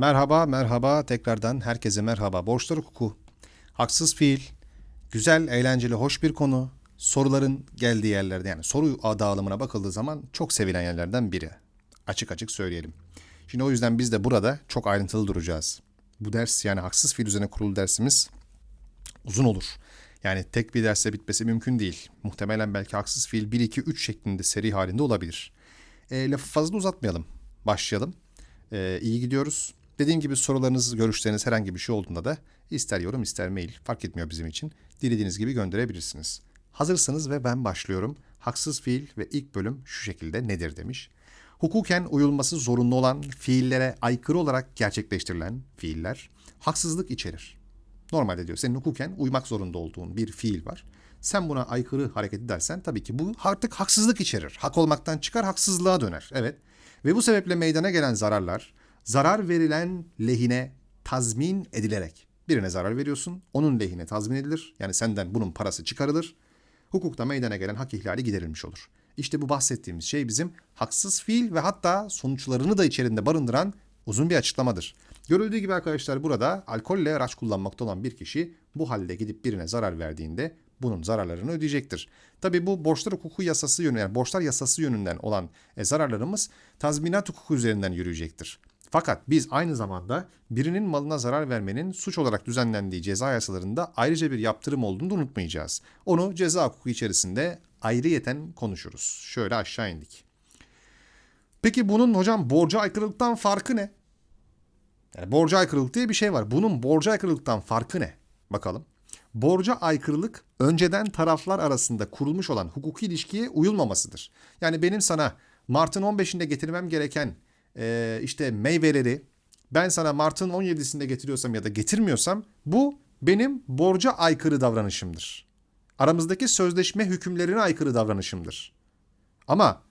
Merhaba, merhaba. Tekrardan herkese merhaba. Borçlar hukuku. Haksız fiil. Güzel, eğlenceli, hoş bir konu. Soruların geldiği yerlerde yani soru dağılımına bakıldığı zaman çok sevilen yerlerden biri. Açık açık söyleyelim. Şimdi o yüzden biz de burada çok ayrıntılı duracağız. Bu ders yani haksız fiil üzerine kurulu dersimiz uzun olur. Yani tek bir derste bitmesi mümkün değil. Muhtemelen belki haksız fiil 1, 2, 3 şeklinde seri halinde olabilir. E, lafı fazla uzatmayalım. Başlayalım. E, iyi gidiyoruz. Dediğim gibi sorularınız, görüşleriniz herhangi bir şey olduğunda da ister yorum ister mail fark etmiyor bizim için. Dilediğiniz gibi gönderebilirsiniz. Hazırsanız ve ben başlıyorum. Haksız fiil ve ilk bölüm şu şekilde nedir demiş. Hukuken uyulması zorunlu olan fiillere aykırı olarak gerçekleştirilen fiiller haksızlık içerir. Normalde diyor senin hukuken uymak zorunda olduğun bir fiil var. Sen buna aykırı hareket edersen tabii ki bu artık haksızlık içerir. Hak olmaktan çıkar haksızlığa döner. Evet. Ve bu sebeple meydana gelen zararlar zarar verilen lehine tazmin edilerek birine zarar veriyorsun. Onun lehine tazmin edilir. Yani senden bunun parası çıkarılır. Hukukta meydana gelen hak ihlali giderilmiş olur. İşte bu bahsettiğimiz şey bizim haksız fiil ve hatta sonuçlarını da içerisinde barındıran uzun bir açıklamadır. Görüldüğü gibi arkadaşlar burada alkolle araç kullanmakta olan bir kişi bu halde gidip birine zarar verdiğinde bunun zararlarını ödeyecektir. Tabi bu borçlar hukuku yasası yönünden, yani borçlar yasası yönünden olan e, zararlarımız tazminat hukuku üzerinden yürüyecektir. Fakat biz aynı zamanda birinin malına zarar vermenin suç olarak düzenlendiği ceza yasalarında ayrıca bir yaptırım olduğunu da unutmayacağız. Onu ceza hukuku içerisinde ayrıyeten konuşuruz. Şöyle aşağı indik. Peki bunun hocam borca aykırılıktan farkı ne? Yani borca aykırılık diye bir şey var. Bunun borca aykırılıktan farkı ne? Bakalım. Borca aykırılık önceden taraflar arasında kurulmuş olan hukuki ilişkiye uyulmamasıdır. Yani benim sana Mart'ın 15'inde getirmem gereken e, işte meyveleri ben sana Mart'ın 17'sinde getiriyorsam ya da getirmiyorsam bu benim borca aykırı davranışımdır. Aramızdaki sözleşme hükümlerine aykırı davranışımdır. Ama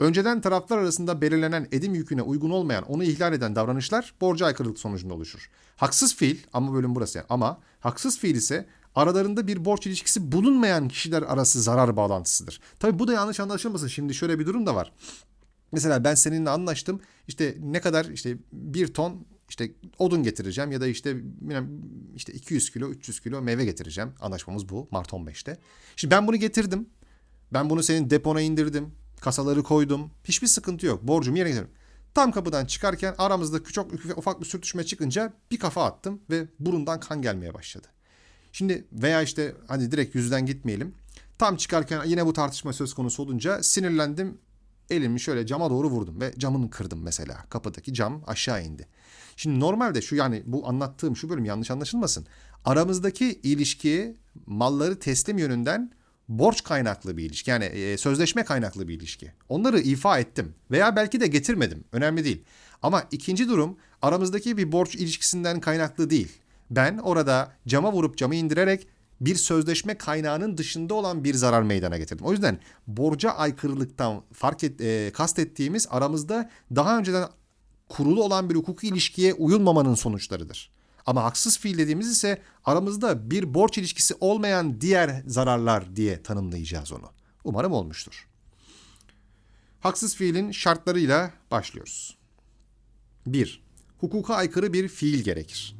önceden taraflar arasında belirlenen edim yüküne uygun olmayan, onu ihlal eden davranışlar borca aykırılık sonucunda oluşur. Haksız fiil ama bölüm burası yani. ama haksız fiil ise aralarında bir borç ilişkisi bulunmayan kişiler arası zarar bağlantısıdır. Tabi bu da yanlış anlaşılmasın. Şimdi şöyle bir durum da var. Mesela ben seninle anlaştım. İşte ne kadar işte bir ton işte odun getireceğim ya da işte işte 200 kilo 300 kilo meyve getireceğim. Anlaşmamız bu Mart 15'te. Şimdi ben bunu getirdim. Ben bunu senin depona indirdim. Kasaları koydum. Hiçbir sıkıntı yok. Borcumu yerine getirdim. Tam kapıdan çıkarken aramızda küçük ufak bir sürtüşme çıkınca bir kafa attım ve burundan kan gelmeye başladı. Şimdi veya işte hani direkt yüzden gitmeyelim. Tam çıkarken yine bu tartışma söz konusu olunca sinirlendim. Elimi şöyle cama doğru vurdum ve camını kırdım mesela. Kapıdaki cam aşağı indi. Şimdi normalde şu yani bu anlattığım şu bölüm yanlış anlaşılmasın. Aramızdaki ilişki malları teslim yönünden borç kaynaklı bir ilişki. Yani e, sözleşme kaynaklı bir ilişki. Onları ifa ettim veya belki de getirmedim. Önemli değil. Ama ikinci durum aramızdaki bir borç ilişkisinden kaynaklı değil. Ben orada cama vurup camı indirerek bir sözleşme kaynağının dışında olan bir zarar meydana getirdim. O yüzden borca aykırılıktan fark et, e, kastettiğimiz aramızda daha önceden kurulu olan bir hukuki ilişkiye uyulmamanın sonuçlarıdır. Ama haksız fiil dediğimiz ise aramızda bir borç ilişkisi olmayan diğer zararlar diye tanımlayacağız onu. Umarım olmuştur. Haksız fiilin şartlarıyla başlıyoruz. 1. Hukuka aykırı bir fiil gerekir.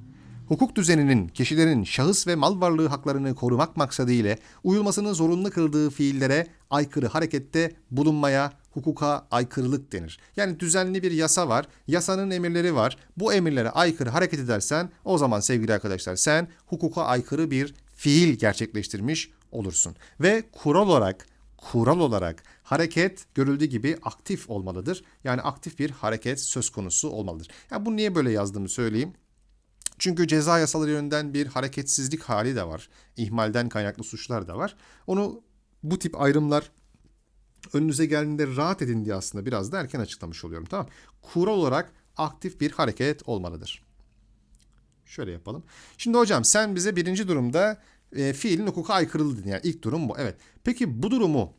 Hukuk düzeninin kişilerin şahıs ve mal varlığı haklarını korumak maksadıyla uyulmasını zorunlu kıldığı fiillere aykırı harekette bulunmaya hukuka aykırılık denir. Yani düzenli bir yasa var, yasanın emirleri var. Bu emirlere aykırı hareket edersen o zaman sevgili arkadaşlar sen hukuka aykırı bir fiil gerçekleştirmiş olursun. Ve kural olarak kural olarak hareket görüldüğü gibi aktif olmalıdır. Yani aktif bir hareket söz konusu olmalıdır. Yani bunu niye böyle yazdığımı söyleyeyim. Çünkü ceza yasaları yönünden bir hareketsizlik hali de var. İhmalden kaynaklı suçlar da var. Onu bu tip ayrımlar önünüze geldiğinde rahat edin diye aslında biraz da erken açıklamış oluyorum. Tamam. Kural olarak aktif bir hareket olmalıdır. Şöyle yapalım. Şimdi hocam sen bize birinci durumda e, fiilin hukuka aykırılığı dedin. Yani ilk durum bu. Evet. Peki bu durumu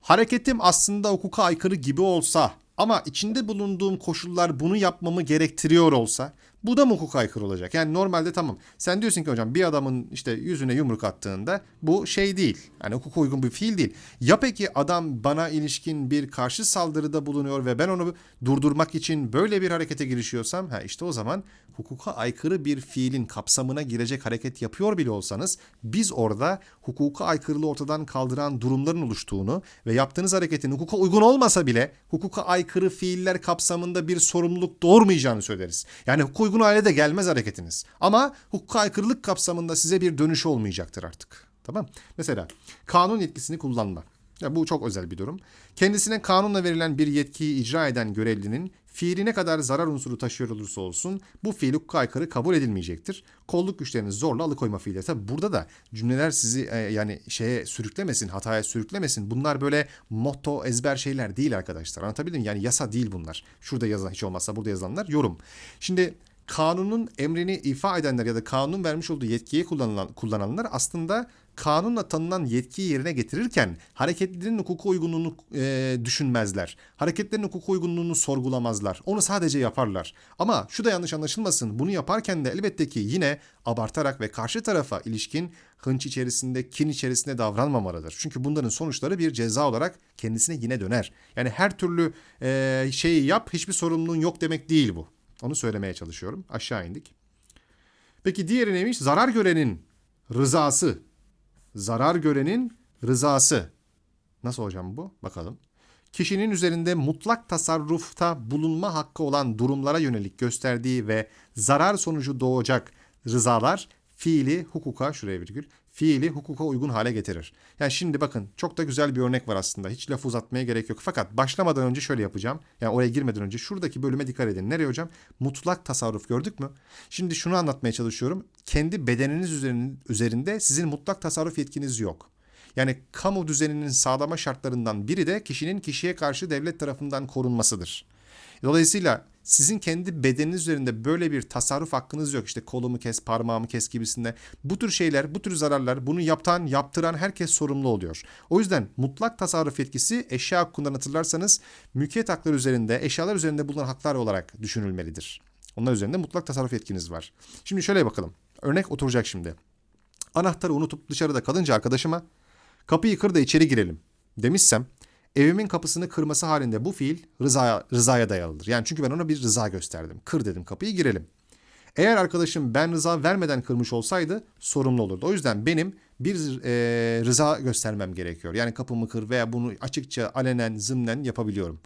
hareketim aslında hukuka aykırı gibi olsa ama içinde bulunduğum koşullar bunu yapmamı gerektiriyor olsa Bu da mı hukuka aykırı olacak? Yani normalde tamam. Sen diyorsun ki hocam bir adamın işte yüzüne yumruk attığında bu şey değil. Yani hukuka uygun bir fiil değil. Ya peki adam bana ilişkin bir karşı saldırıda bulunuyor ve ben onu durdurmak için böyle bir harekete girişiyorsam ha işte o zaman hukuka aykırı bir fiilin kapsamına girecek hareket yapıyor bile olsanız biz orada hukuka aykırılığı ortadan kaldıran durumların oluştuğunu ve yaptığınız hareketin hukuka uygun olmasa bile hukuka aykırı fiiller kapsamında bir sorumluluk doğurmayacağını söyleriz. Yani hukuka uygun hale de gelmez hareketiniz. Ama hukuka aykırılık kapsamında size bir dönüş olmayacaktır artık. Tamam? Mesela kanun yetkisini kullanma. Ya bu çok özel bir durum. Kendisine kanunla verilen bir yetkiyi icra eden görevlinin fiili ne kadar zarar unsuru taşıyor olursa olsun bu fiil hukuka aykırı kabul edilmeyecektir. Kolluk güçlerini zorla alıkoyma fiili. Tabi burada da cümleler sizi e, yani şeye sürüklemesin, hataya sürüklemesin. Bunlar böyle motto, ezber şeyler değil arkadaşlar. Anlatabildim mi? Yani yasa değil bunlar. Şurada yazan hiç olmazsa burada yazılanlar yorum. Şimdi kanunun emrini ifa edenler ya da kanun vermiş olduğu yetkiyi kullanılan, kullananlar aslında kanunla tanınan yetkiyi yerine getirirken hareketlerin hukuka uygunluğunu e, düşünmezler. Hareketlerin hukuka uygunluğunu sorgulamazlar. Onu sadece yaparlar. Ama şu da yanlış anlaşılmasın. Bunu yaparken de elbette ki yine abartarak ve karşı tarafa ilişkin hınç içerisinde, kin içerisinde davranmamalıdır. Çünkü bunların sonuçları bir ceza olarak kendisine yine döner. Yani her türlü e, şeyi yap, hiçbir sorumluluğun yok demek değil bu. Onu söylemeye çalışıyorum. Aşağı indik. Peki diğeri neymiş? Zarar görenin rızası. Zarar görenin rızası. Nasıl hocam bu? Bakalım. Kişinin üzerinde mutlak tasarrufta bulunma hakkı olan durumlara yönelik gösterdiği ve zarar sonucu doğacak rızalar fiili hukuka şuraya virgül fiili hukuka uygun hale getirir. Yani şimdi bakın çok da güzel bir örnek var aslında. Hiç laf uzatmaya gerek yok. Fakat başlamadan önce şöyle yapacağım. Yani oraya girmeden önce şuradaki bölüme dikkat edin. Nereye hocam? Mutlak tasarruf gördük mü? Şimdi şunu anlatmaya çalışıyorum. Kendi bedeniniz üzerinde sizin mutlak tasarruf yetkiniz yok. Yani kamu düzeninin sağlama şartlarından biri de kişinin kişiye karşı devlet tarafından korunmasıdır. Dolayısıyla sizin kendi bedeniniz üzerinde böyle bir tasarruf hakkınız yok. İşte kolumu kes, parmağımı kes gibisinde. Bu tür şeyler, bu tür zararlar bunu yapan, yaptıran herkes sorumlu oluyor. O yüzden mutlak tasarruf yetkisi eşya hakkından hatırlarsanız mülkiyet hakları üzerinde, eşyalar üzerinde bulunan haklar olarak düşünülmelidir. Onlar üzerinde mutlak tasarruf yetkiniz var. Şimdi şöyle bakalım. Örnek oturacak şimdi. Anahtarı unutup dışarıda kalınca arkadaşıma kapıyı kır da içeri girelim demişsem evimin kapısını kırması halinde bu fiil rızaya, rızaya dayalıdır. Yani çünkü ben ona bir rıza gösterdim. Kır dedim kapıyı girelim. Eğer arkadaşım ben rıza vermeden kırmış olsaydı sorumlu olurdu. O yüzden benim bir e, rıza göstermem gerekiyor. Yani kapımı kır veya bunu açıkça alenen zımnen yapabiliyorum.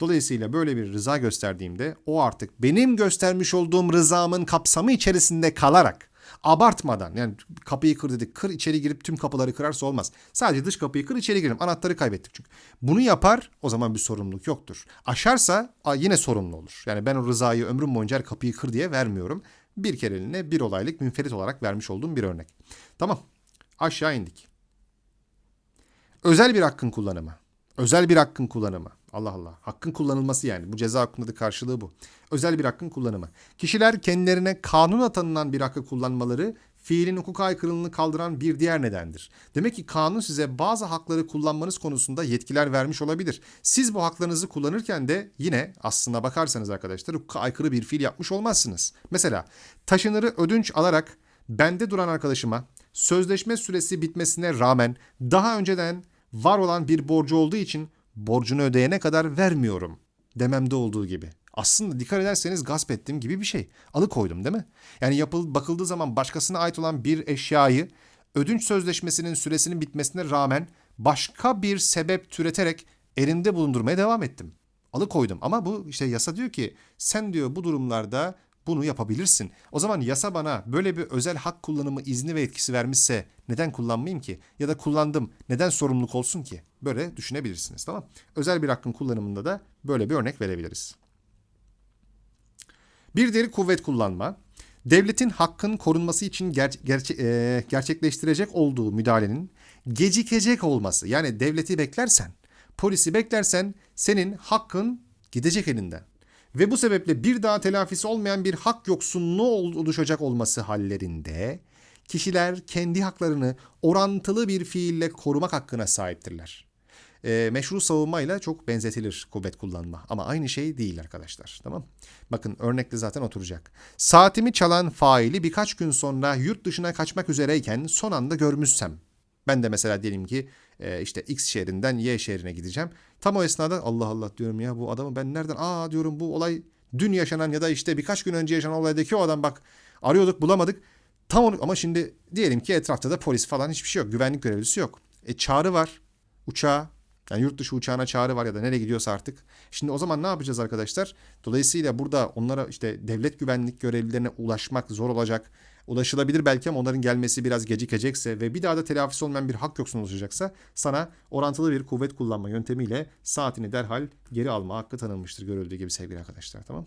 Dolayısıyla böyle bir rıza gösterdiğimde o artık benim göstermiş olduğum rızamın kapsamı içerisinde kalarak Abartmadan yani kapıyı kır dedik. Kır içeri girip tüm kapıları kırarsa olmaz. Sadece dış kapıyı kır içeri girelim. Anahtarı kaybettik çünkü. Bunu yapar o zaman bir sorumluluk yoktur. Aşarsa yine sorumlu olur. Yani ben o rızayı ömrüm boyunca her kapıyı kır diye vermiyorum. Bir kereliğine bir olaylık münferit olarak vermiş olduğum bir örnek. Tamam aşağı indik. Özel bir hakkın kullanımı. Özel bir hakkın kullanımı. Allah Allah. Hakkın kullanılması yani. Bu ceza hakkında da karşılığı bu. Özel bir hakkın kullanımı. Kişiler kendilerine kanuna tanınan bir hakkı kullanmaları fiilin hukuka aykırılığını kaldıran bir diğer nedendir. Demek ki kanun size bazı hakları kullanmanız konusunda yetkiler vermiş olabilir. Siz bu haklarınızı kullanırken de yine aslına bakarsanız arkadaşlar hukuka aykırı bir fiil yapmış olmazsınız. Mesela taşınırı ödünç alarak bende duran arkadaşıma sözleşme süresi bitmesine rağmen daha önceden var olan bir borcu olduğu için borcunu ödeyene kadar vermiyorum dememde olduğu gibi. Aslında dikkat ederseniz gasp ettiğim gibi bir şey. Alıkoydum değil mi? Yani yapıl, bakıldığı zaman başkasına ait olan bir eşyayı ödünç sözleşmesinin süresinin bitmesine rağmen başka bir sebep türeterek elinde bulundurmaya devam ettim. Alıkoydum ama bu işte yasa diyor ki sen diyor bu durumlarda bunu yapabilirsin. O zaman yasa bana böyle bir özel hak kullanımı izni ve etkisi vermişse neden kullanmayayım ki? Ya da kullandım neden sorumluluk olsun ki? Böyle düşünebilirsiniz tamam Özel bir hakkın kullanımında da böyle bir örnek verebiliriz. Bir diğeri kuvvet kullanma. Devletin hakkın korunması için ger- gerçe- e- gerçekleştirecek olduğu müdahalenin gecikecek olması. Yani devleti beklersen, polisi beklersen senin hakkın gidecek elinden. Ve bu sebeple bir daha telafisi olmayan bir hak yoksunluğu oluşacak olması hallerinde kişiler kendi haklarını orantılı bir fiille korumak hakkına sahiptirler. e, meşru savunmayla çok benzetilir kuvvet kullanma. Ama aynı şey değil arkadaşlar. Tamam Bakın örnekte zaten oturacak. Saatimi çalan faili birkaç gün sonra yurt dışına kaçmak üzereyken son anda görmüşsem. Ben de mesela diyelim ki e, işte X şehrinden Y şehrine gideceğim. Tam o esnada Allah Allah diyorum ya bu adamı ben nereden? Aa diyorum bu olay dün yaşanan ya da işte birkaç gün önce yaşanan olaydaki o adam bak arıyorduk bulamadık. Tam onu ama şimdi diyelim ki etrafta da polis falan hiçbir şey yok. Güvenlik görevlisi yok. E çağrı var. Uçağa yani yurt dışı uçağına çağrı var ya da nereye gidiyorsa artık. Şimdi o zaman ne yapacağız arkadaşlar? Dolayısıyla burada onlara işte devlet güvenlik görevlilerine ulaşmak zor olacak. Ulaşılabilir belki ama onların gelmesi biraz gecikecekse ve bir daha da telafisi olmayan bir hak yoksun olacaksa sana orantılı bir kuvvet kullanma yöntemiyle saatini derhal geri alma hakkı tanınmıştır görüldüğü gibi sevgili arkadaşlar tamam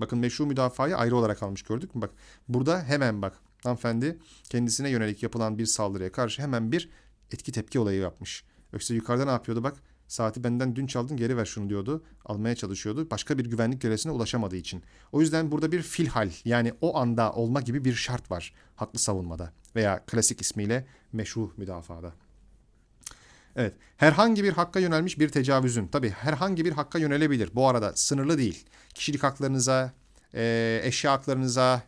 Bakın meşru müdafayı ayrı olarak almış gördük mü? Bak burada hemen bak hanımefendi kendisine yönelik yapılan bir saldırıya karşı hemen bir etki tepki olayı yapmış. Yoksa yukarıda ne yapıyordu bak? Saati benden dün çaldın geri ver şunu diyordu. Almaya çalışıyordu. Başka bir güvenlik görevlisine ulaşamadığı için. O yüzden burada bir filhal yani o anda olma gibi bir şart var. Haklı savunmada veya klasik ismiyle meşru müdafada. Evet. Herhangi bir hakka yönelmiş bir tecavüzün. Tabii herhangi bir hakka yönelebilir. Bu arada sınırlı değil. Kişilik haklarınıza, eşya haklarınıza,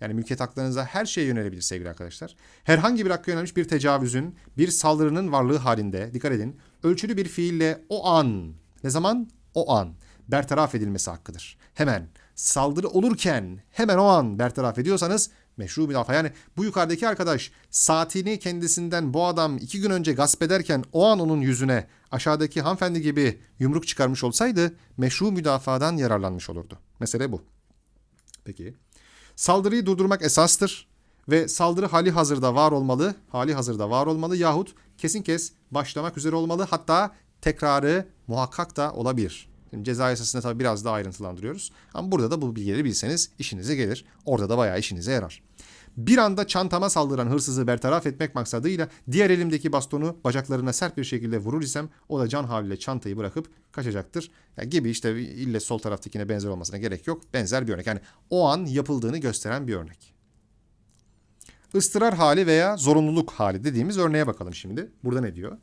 yani mülkiyet haklarınıza her şeye yönelebilir sevgili arkadaşlar. Herhangi bir hakka yönelmiş bir tecavüzün, bir saldırının varlığı halinde, dikkat edin, ölçülü bir fiille o an, ne zaman? O an bertaraf edilmesi hakkıdır. Hemen saldırı olurken hemen o an bertaraf ediyorsanız meşru müdafaa. Yani bu yukarıdaki arkadaş saatini kendisinden bu adam iki gün önce gasp ederken o an onun yüzüne aşağıdaki hanımefendi gibi yumruk çıkarmış olsaydı meşru müdafadan yararlanmış olurdu. Mesele bu. Peki. Saldırıyı durdurmak esastır ve saldırı hali hazırda var olmalı, hali hazırda var olmalı yahut kesin kes başlamak üzere olmalı hatta tekrarı muhakkak da olabilir. Şimdi ceza yasasında tabii biraz daha ayrıntılandırıyoruz. Ama burada da bu bilgileri bilseniz işinize gelir. Orada da bayağı işinize yarar. Bir anda çantama saldıran hırsızı bertaraf etmek maksadıyla diğer elimdeki bastonu bacaklarına sert bir şekilde vurur isem o da can havliyle çantayı bırakıp kaçacaktır. Yani gibi işte ille sol taraftakine benzer olmasına gerek yok. Benzer bir örnek. Yani o an yapıldığını gösteren bir örnek. Istırar hali veya zorunluluk hali dediğimiz örneğe bakalım şimdi. Burada ne diyor?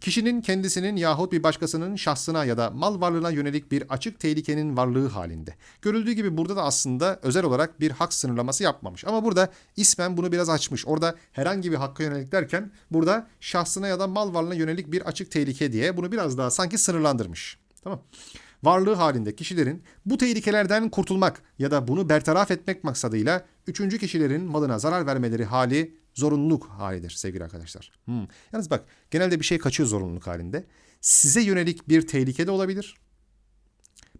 Kişinin kendisinin yahut bir başkasının şahsına ya da mal varlığına yönelik bir açık tehlikenin varlığı halinde. Görüldüğü gibi burada da aslında özel olarak bir hak sınırlaması yapmamış. Ama burada ismen bunu biraz açmış. Orada herhangi bir hakka yönelik derken burada şahsına ya da mal varlığına yönelik bir açık tehlike diye bunu biraz daha sanki sınırlandırmış. Tamam varlığı halinde kişilerin bu tehlikelerden kurtulmak ya da bunu bertaraf etmek maksadıyla üçüncü kişilerin malına zarar vermeleri hali zorunluluk halidir sevgili arkadaşlar. Hmm. Yalnız bak genelde bir şey kaçıyor zorunluluk halinde. Size yönelik bir tehlike de olabilir.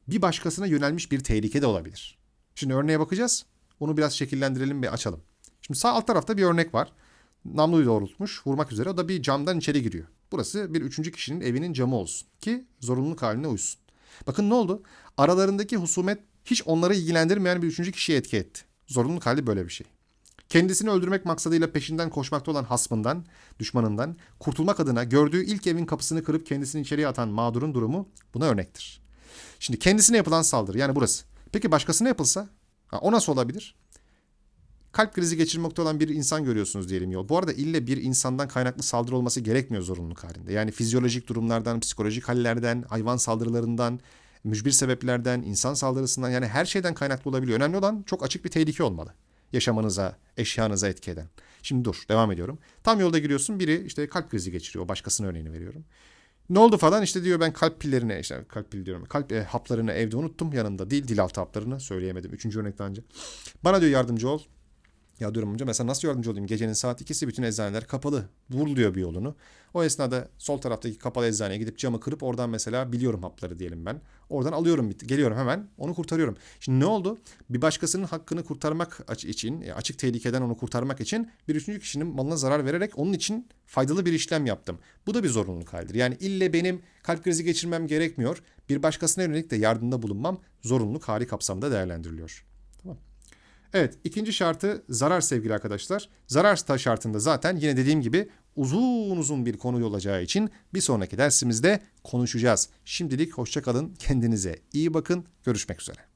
Bir başkasına yönelmiş bir tehlike de olabilir. Şimdi örneğe bakacağız. Onu biraz şekillendirelim ve açalım. Şimdi sağ alt tarafta bir örnek var. Namluyu doğrultmuş, vurmak üzere. O da bir camdan içeri giriyor. Burası bir üçüncü kişinin evinin camı olsun ki zorunluluk haline uysun. Bakın ne oldu? Aralarındaki husumet hiç onları ilgilendirmeyen bir üçüncü kişiye etki etti. Zorunluluk hali böyle bir şey. Kendisini öldürmek maksadıyla peşinden koşmakta olan hasmından, düşmanından kurtulmak adına gördüğü ilk evin kapısını kırıp kendisini içeriye atan mağdurun durumu buna örnektir. Şimdi kendisine yapılan saldırı yani burası. Peki başkasına yapılsa? Ha, o nasıl olabilir? Kalp krizi geçirmekte olan bir insan görüyorsunuz diyelim yol. Bu arada ille bir insandan kaynaklı saldırı olması gerekmiyor zorunluluk halinde. Yani fizyolojik durumlardan, psikolojik hallerden, hayvan saldırılarından, mücbir sebeplerden, insan saldırısından yani her şeyden kaynaklı olabiliyor. Önemli olan çok açık bir tehlike olmalı yaşamanıza, eşyanıza etki eden. Şimdi dur, devam ediyorum. Tam yolda giriyorsun, biri işte kalp krizi geçiriyor. Başkasının örneğini veriyorum. Ne oldu falan işte diyor ben kalp pillerini, işte kalp pil diyorum. Kalp e, haplarını evde unuttum yanımda değil, dil altı haplarını söyleyemedim. Üçüncü örnekten önce. Bana diyor yardımcı ol. Ya diyorum mesela nasıl yardımcı olayım? Gecenin saat ikisi bütün eczaneler kapalı. Bul diyor bir yolunu. O esnada sol taraftaki kapalı eczaneye gidip camı kırıp oradan mesela biliyorum hapları diyelim ben. Oradan alıyorum geliyorum hemen onu kurtarıyorum. Şimdi ne oldu? Bir başkasının hakkını kurtarmak için e, açık tehlikeden onu kurtarmak için bir üçüncü kişinin malına zarar vererek onun için faydalı bir işlem yaptım. Bu da bir zorunluluk halidir. Yani ille benim kalp krizi geçirmem gerekmiyor. Bir başkasına yönelik de yardımda bulunmam zorunluluk hali kapsamında değerlendiriliyor. Evet ikinci şartı zarar sevgili arkadaşlar. Zarar şartında zaten yine dediğim gibi uzun uzun bir konu olacağı için bir sonraki dersimizde konuşacağız. Şimdilik hoşçakalın kendinize iyi bakın görüşmek üzere.